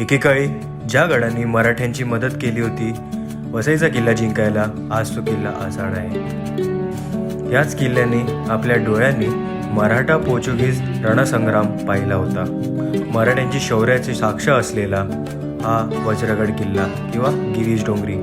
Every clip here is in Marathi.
एकेकाळी ज्या गडांनी मराठ्यांची मदत केली होती वसईचा किल्ला जिंकायला आज तो किल्ला आसाड आहे. याच किल्ल्याने आपल्या डोळ्यांनी मराठा पोर्चुगीज रणसंग्राम पाहिला होता. मराठ्यांची शौर्याची साक्ष असलेला हा वज्रगड किल्ला किंवा गिरीश डोंगरी.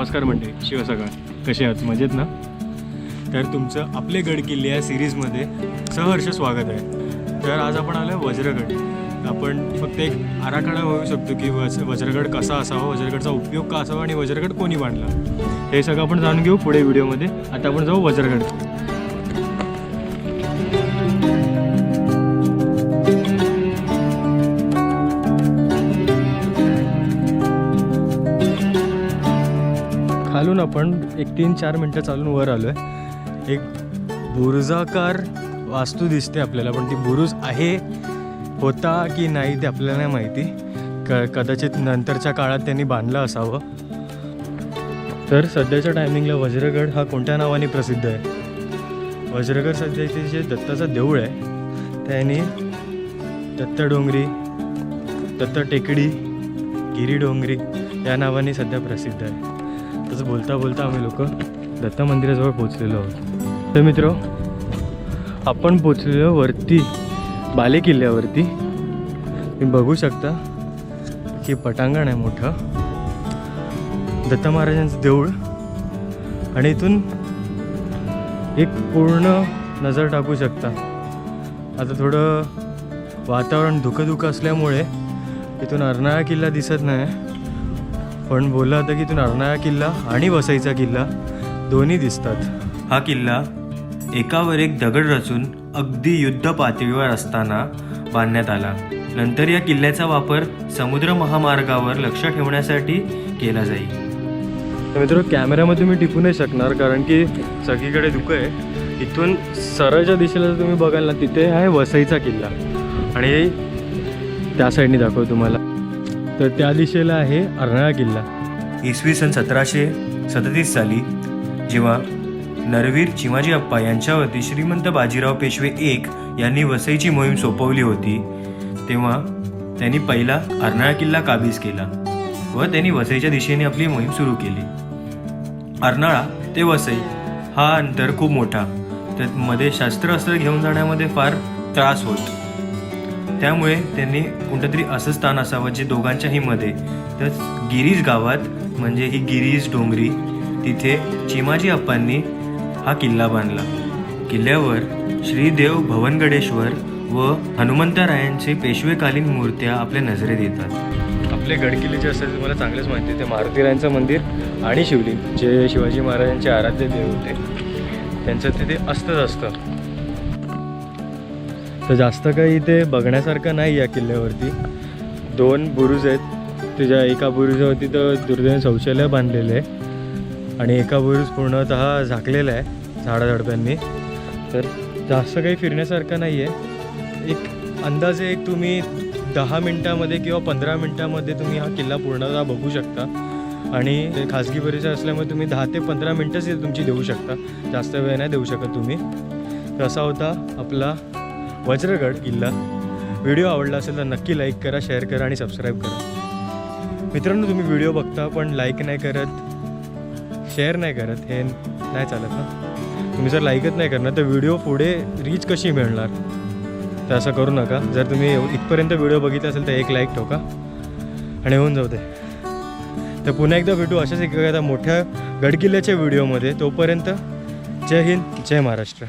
नमस्कार मंडळी शिवसकाळ. कसे आहात? मजेत ना? तर तुमचं आपले गड किल्ले या सिरीजमध्ये सहर्ष स्वागत आहे. तर आज आपण आलो आहे वज्रगड. आपण फक्त एक आराखडा होऊ शकतो की वज वज्रगड कसा असावा वज्रगडचा उपयोग का असावा आणि वज्रगड कोणी बांधला हे सगळं आपण जाणून घेऊ पुढे व्हिडिओमध्ये. आता आपण जाऊ वज्रगड. खालून आपण एक तीन चार मिनटं चालून वर आलो आहे एक बुरुजाकार वास्तू दिसते आपल्याला पण ती बुरुज आहे होता की नाही ते आपल्याला नाही माहिती. क कदाचित नंतरच्या काळात त्यांनी बांधलं असावं. तर सध्याच्या टायमिंगला वज्रगड हा कोणत्या नावाने प्रसिद्ध आहे? वज्रगड सध्या इथे जे दत्ताचं देऊळ आहे त्याने दत्त डोंगरी दत्त टेकडी गिरी डोंगरी या नावाने सध्या प्रसिद्ध आहे. तसं बोलता बोलता आम्ही लोक दत्त मंदिराजवळ पोचलेलो आहोत. तर मित्र आपण पोचलेलो वरती बाले किल्ल्यावरती. तुम्ही बघू शकता की पटांगण आहे मोठं. दत्त महाराजांचं देऊळ आणि इथून एक पूर्ण नजर टाकू शकता. आता थोडं वातावरण धुकं धुकं असल्यामुळे इथून अर्नाळा किल्ला दिसत नाही. पण बोललं होतं की इथून अर्नाळा किल्ला आणि वसईचा किल्ला दोन्ही दिसतात. हा किल्ला एकावर एक दगड रचून अगदी युद्ध पातळीवर असताना बांधण्यात आला. नंतर या किल्ल्याचा वापर समुद्र महामार्गावर लक्ष ठेवण्यासाठी केला जाईल तर मित्र कॅमेऱ्यामध्ये मी टिपू नाही शकणार कारण की सगळीकडे धुकं आहे. इथून सरळच्या दिशेला जर तुम्ही बघाल ना तिथे आहे वसईचा किल्ला. आणि त्या साईडने दाखव तुम्हाला. तर त्या दिशेला आहे अर्नाळा किल्ला. इसवी सन सतराशे सदतीस साली जेव्हा नरवीर चिमाजी अप्पा यांच्यावरती श्रीमंत बाजीराव पेशवे एक यांनी वसईची मोहीम सोपवली होती तेव्हा त्यांनी पहिला अर्नाळा किल्ला काबीज केला व त्यांनी वसईच्या दिशेने आपली मोहीम सुरू केली. अर्नाळा ते वसई हा अंतर खूप मोठा त्यामध्ये शस्त्र अस्त्र घेऊन जाण्यामध्ये फार त्रास होतो. त्यामुळे त्यांनी कोणतं तरी असं स्थान असावं जे दोघांच्याही मध्ये तर गिरीज गावात म्हणजे ही गिरीज डोंगरी तिथे चिमाजी अप्पांनी हा किल्ला बांधला. किल्ल्यावर श्रीदेव भवनगडेश्वर व हनुमंतरायांचे पेशवेकालीन मूर्त्या आपल्या नजरेत येतात. आपले गडकिल्ले जे असेल तुम्हाला चांगलेच माहिती ते मारुतीरायांचं मंदिर आणि शिवलिंग जे शिवाजी महाराजांचे आराध्य देव होते. त्यांचं तिथे असतंच असतं. तर जास्त काही इथे बघण्यासारखं नाही या किल्ल्यावरती. दोन बुरुज आहेत. त्याच्या एका बुरुजावरती तर दुर्दैवाने शौचालय बांधलेलं आहे. आणि एका बुरुज पूर्णतः झाकलेला आहे झाडाझडप्यांनी. तर जास्त काही फिरण्यासारखं नाही आहे एक अंदाजे एक तुम्ही दहा मिनटामध्ये किंवा पंधरा मिनटामध्ये तुम्ही हा किल्ला पूर्णतः बघू शकता. आणि खाजगी परिसर असल्यामुळे तुम्ही दहा ते पंधरा मिनटंच तुमची देऊ शकता. जास्त वेळ नाही देऊ शकत तुम्ही. तर असा होता आपला वज्रगड किल्ला. व्हिडिओ आवडला असेल तर नक्की लाईक करा शेअर करा आणि सबस्क्राईब करा. मित्रांनो तुम्ही व्हिडिओ बघता पण लाईक नाही करत शेअर नाही करत हे नाही चालत ना. तुम्ही जर लाईकच नाही करणार तर व्हिडिओ पुढे रीच कशी मिळणार? तर असं करू नका. जर तुम्ही इथपर्यंत व्हिडिओ बघितला असेल तर एक लाईक ठोका. आणि होऊन जाऊ दे. तर पुन्हा एकदा भेटू अशाच एकदा मोठ्या गडकिल्ल्याच्या व्हिडिओमध्ये. तोपर्यंत जय हिंद जय महाराष्ट्र.